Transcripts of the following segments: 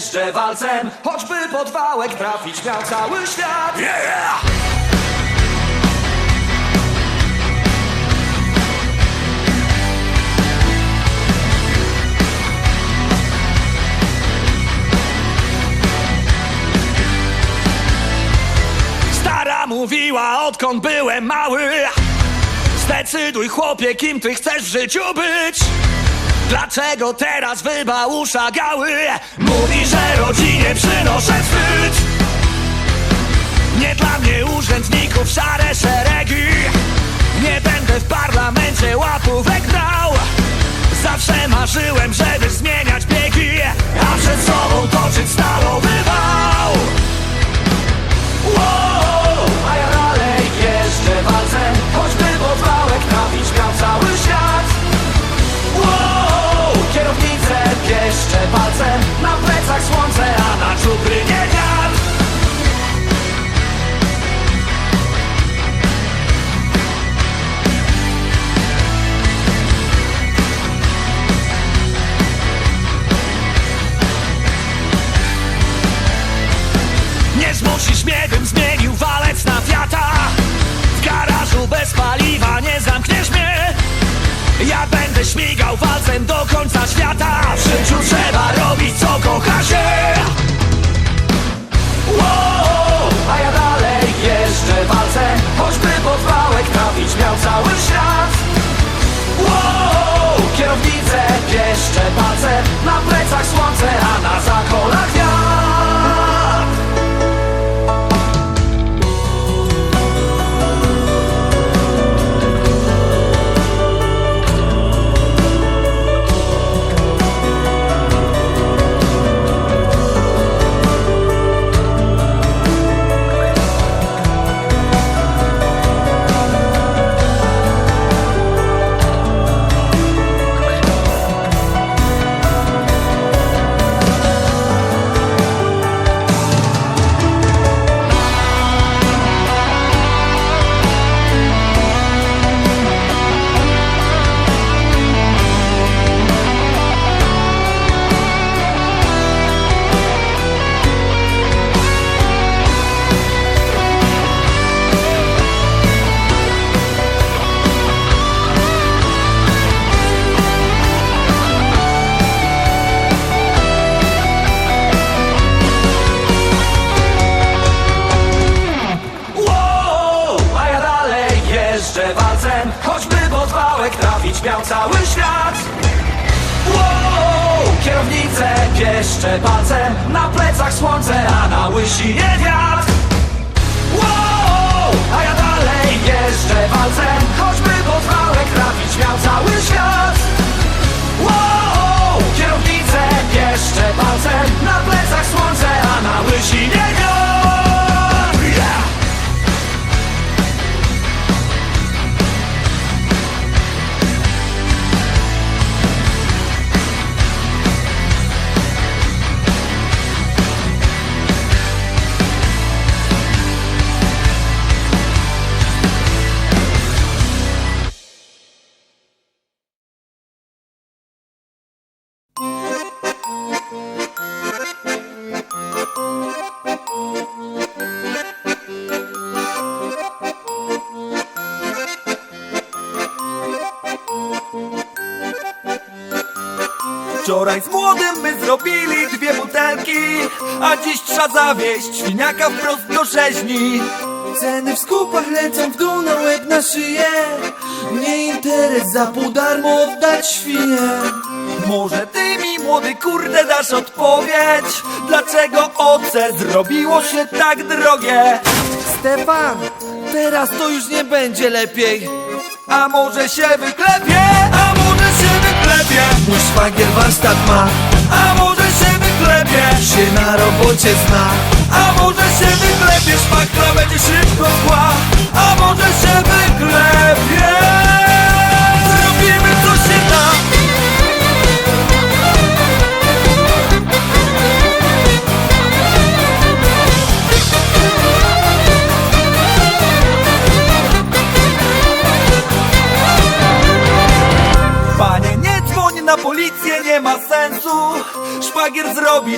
jeżdżę walcem Choćby pod wałek trafić miał cały świat. Yeah! Stara mówiła odkąd byłem mały. Zdecyduj chłopie kim ty chcesz w życiu być Dlaczego teraz wybałusza gały? Mówi, że rodzinie przynoszę wstyd. Nie dla mnie urzędników szare szeregi. Nie będę w parlamencie łapówek brał. Zawsze marzyłem, żeby Nie zmusisz mnie, bym zmienił walec na Fiata. W garażu bez paliwa nie zamkniesz mnie. Ja będę śmigał walcem do końca świata. W życiu trzeba robić co kocha się. Wow, a ja dalej jeżdżę walcem. Choćby pod wałek trafić miał cały pieszczę palcem Na plecach słońce, a na łysinie wiatr. Wow, a ja dalej jeżdżę walcem Choćby pod wałek trafić miał cały świat. Wow, kierownicę pieszczę palcem Na plecach słońce, a na łysinie wiatr Wczoraj z młodym my zrobili dwie butelki A dziś trzeba zawieść świniaka wprost do rzeźni. Ceny w skupach lecą w dół na łeb na szyję. Nie interes za pół darmo oddać świnie. Może ty mi młody kurde dasz odpowiedź Dlaczego OC zrobiło się tak drogie? Stefan, teraz to już nie będzie lepiej A może się wyklepie, wyklepie Mój szwagier warsztat ma, A może się wyklepie. Się na robocie zna A może się wyklepie, szpachla będzie szybko szła A może się wyklepie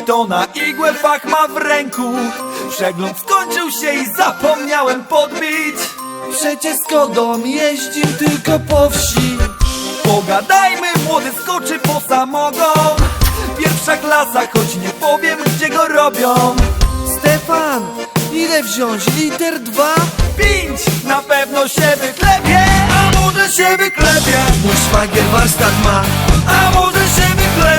szwagier zrobi to na igłę fach ma w ręku. Przegląd skończył się i zapomniałem podbić. Przecież z kodą jeździm tylko po wsi. Pogadajmy, młody skoczy po samogon. Pierwsza klasa, choć nie powiem gdzie go robią. Stefan, ile wziąć? Liter dwa? Pięć, na pewno się wyklepie. A może się wyklepie? Mój szwagier warsztat ma. A może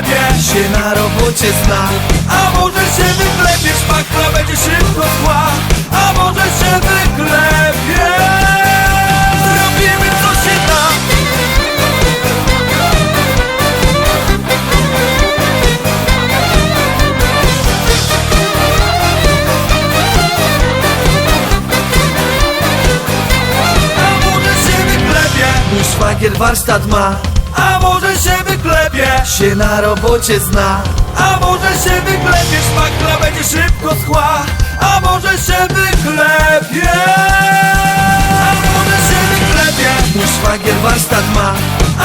się wyklepie Się na robocie zna. A może się wyklepie Szpachla będzie szybko szła A może się wyklepie Zrobimy co się da. A może się wyklepie. Mój szwagier warsztat ma. A może się Się na robocie zna. A może się wyklepie, szpachla będzie szybko schła. A może się wyklepie A może się wyklepie Mój szwagier warsztat ma.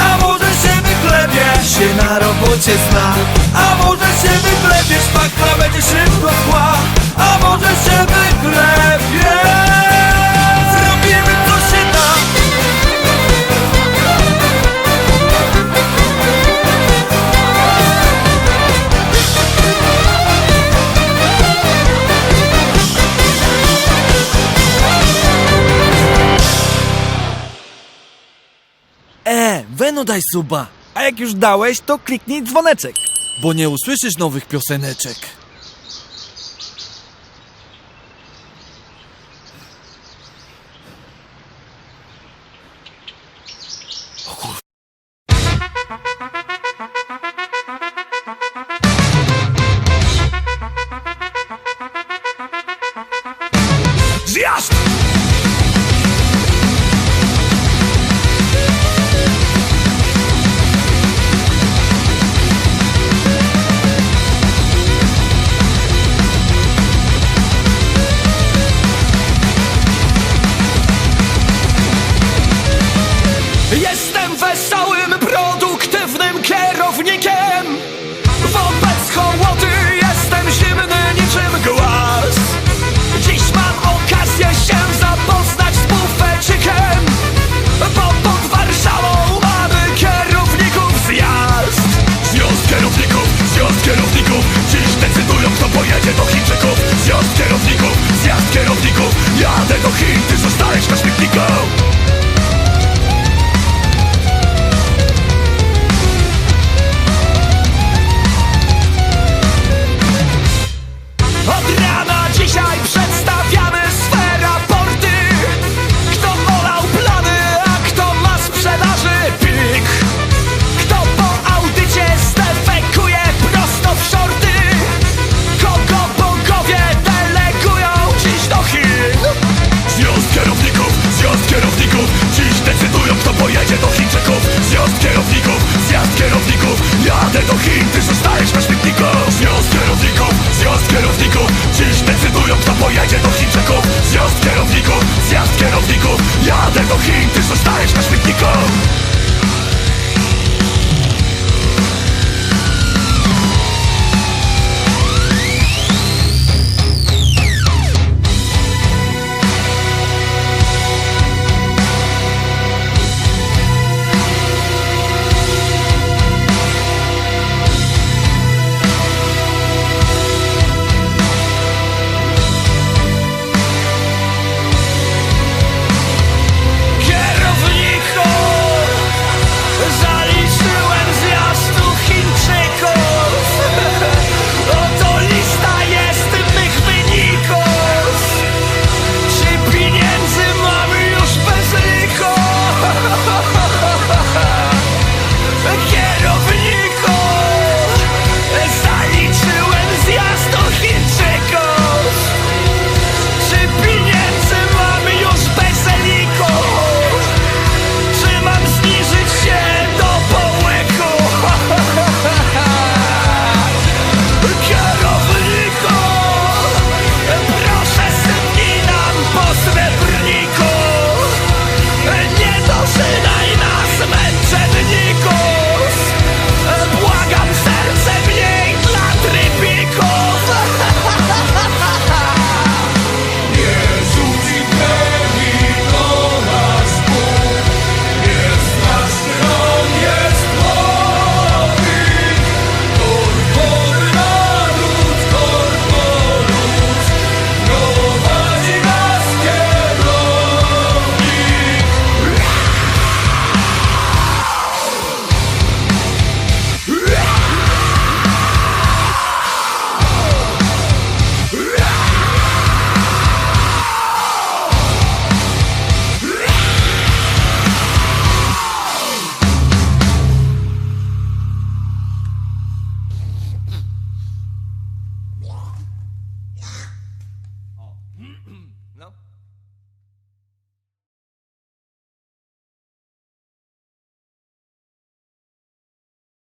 A może się wyklepie Się na robocie zna. A może się wyklepie, szpachla będzie szybko schła. A może się wyklepie Weno daj suba. A jak już dałeś, to kliknij dzwoneczek. Bo nie usłyszysz nowych pioseneczek